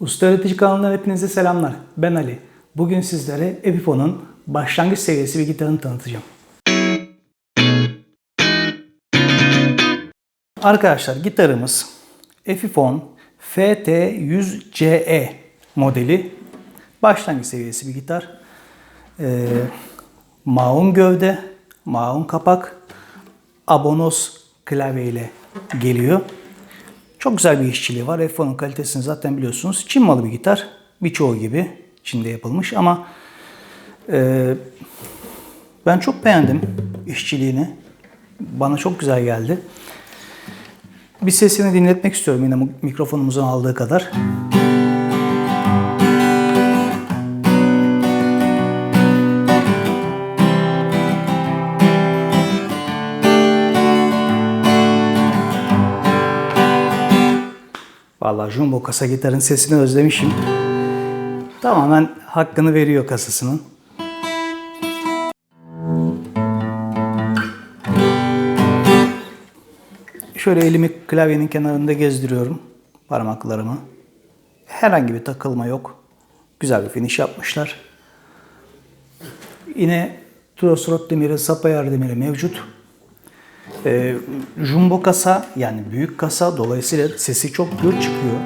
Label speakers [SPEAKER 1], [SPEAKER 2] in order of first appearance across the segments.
[SPEAKER 1] Usta Öğretici kanalından hepinize selamlar. Ben Ali. Bugün sizlere Epiphone'un başlangıç seviyesi bir gitarını tanıtacağım. Arkadaşlar gitarımız Epiphone FT100CE modeli başlangıç seviyesi bir gitar. Ee, maun gövde, maun kapak, abonos klavye ile geliyor. Çok güzel bir işçiliği var. Epiphone'un kalitesini zaten biliyorsunuz. Çin malı bir gitar. Birçoğu gibi Çin'de yapılmış ama e, ben çok beğendim işçiliğini. Bana çok güzel geldi. Bir sesini dinletmek istiyorum yine mikrofonumuzun aldığı kadar. Vallahi jumbo kasa gitarın sesini özlemişim. Tamamen hakkını veriyor kasasının. Şöyle elimi klavyenin kenarında gezdiriyorum parmaklarımı. Herhangi bir takılma yok. Güzel bir finish yapmışlar. Yine Trosrot demiri, sap ayar demiri mevcut. Ee, jumbo kasa yani büyük kasa dolayısıyla sesi çok gür çıkıyor.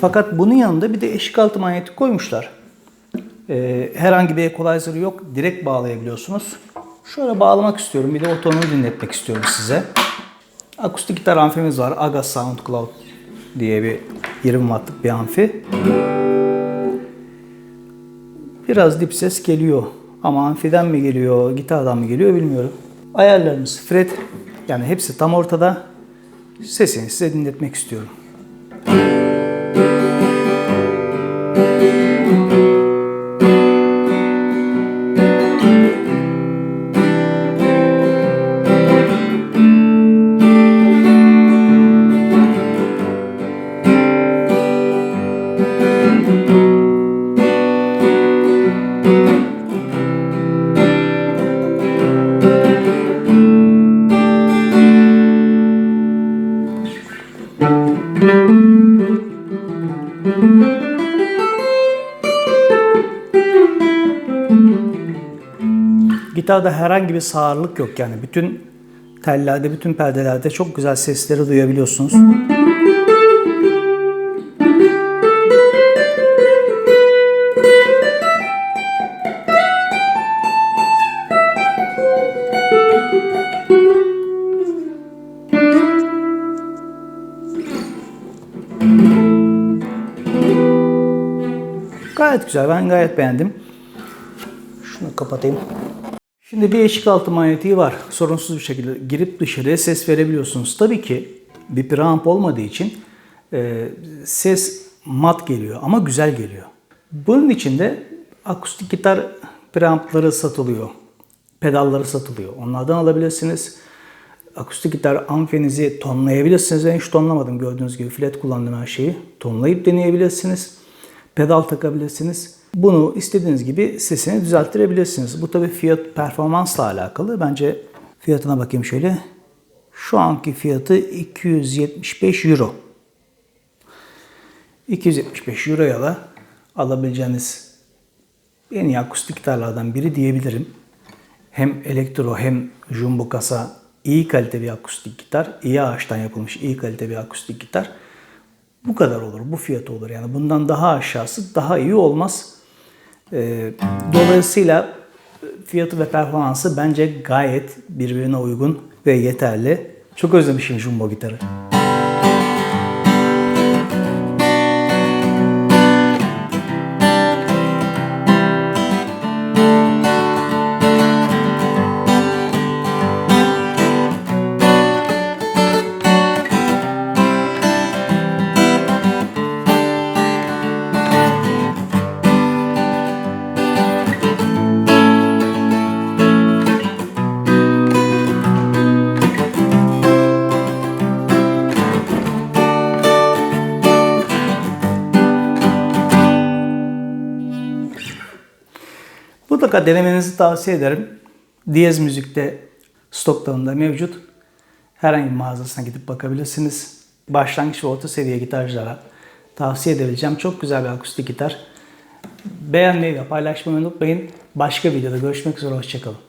[SPEAKER 1] Fakat bunun yanında bir de eşik altı manyeti koymuşlar. Ee, herhangi bir equalizer yok. Direkt bağlayabiliyorsunuz. Şöyle bağlamak istiyorum. Bir de o dinletmek istiyorum size. Akustik gitar amfimiz var. Aga SoundCloud diye bir 20 wattlık bir amfi. Biraz dip ses geliyor. Ama amfiden mi geliyor, gitardan mı geliyor bilmiyorum. Ayarlarımız fret. Yani hepsi tam ortada. Sesini size dinletmek istiyorum. Gitarda herhangi bir sağırlık yok yani bütün tellerde, bütün perdelerde çok güzel sesleri duyabiliyorsunuz. Gayet güzel, ben gayet beğendim. Şunu kapatayım. Şimdi bir eşik altı manyetiği var. Sorunsuz bir şekilde girip dışarıya ses verebiliyorsunuz. Tabii ki bir preamp olmadığı için e, ses mat geliyor ama güzel geliyor. Bunun için de akustik gitar preampları satılıyor. Pedalları satılıyor. Onlardan alabilirsiniz. Akustik gitar amfinizi tonlayabilirsiniz. Ben hiç tonlamadım gördüğünüz gibi. Flat kullandım her şeyi. Tonlayıp deneyebilirsiniz. Pedal takabilirsiniz. Bunu istediğiniz gibi sesini düzelttirebilirsiniz. Bu tabi fiyat performansla alakalı. Bence fiyatına bakayım şöyle. Şu anki fiyatı 275 euro. 275 euroya da alabileceğiniz en iyi akustik gitarlardan biri diyebilirim. Hem elektro hem jumbo kasa iyi kalite bir akustik gitar. iyi ağaçtan yapılmış iyi kalite bir akustik gitar. Bu kadar olur. Bu fiyat olur. Yani bundan daha aşağısı daha iyi olmaz. Ee, dolayısıyla fiyatı ve performansı bence gayet birbirine uygun ve yeterli. Çok özlemişim jumbo gitarı. Mutlaka denemenizi tavsiye ederim. Diyez Müzik'te stoklarında mevcut. Herhangi bir mağazasına gidip bakabilirsiniz. Başlangıç ve orta seviye gitarcılara tavsiye edebileceğim çok güzel bir akustik gitar. Beğenmeyi ve paylaşmayı unutmayın. Başka videoda görüşmek üzere. Hoşçakalın.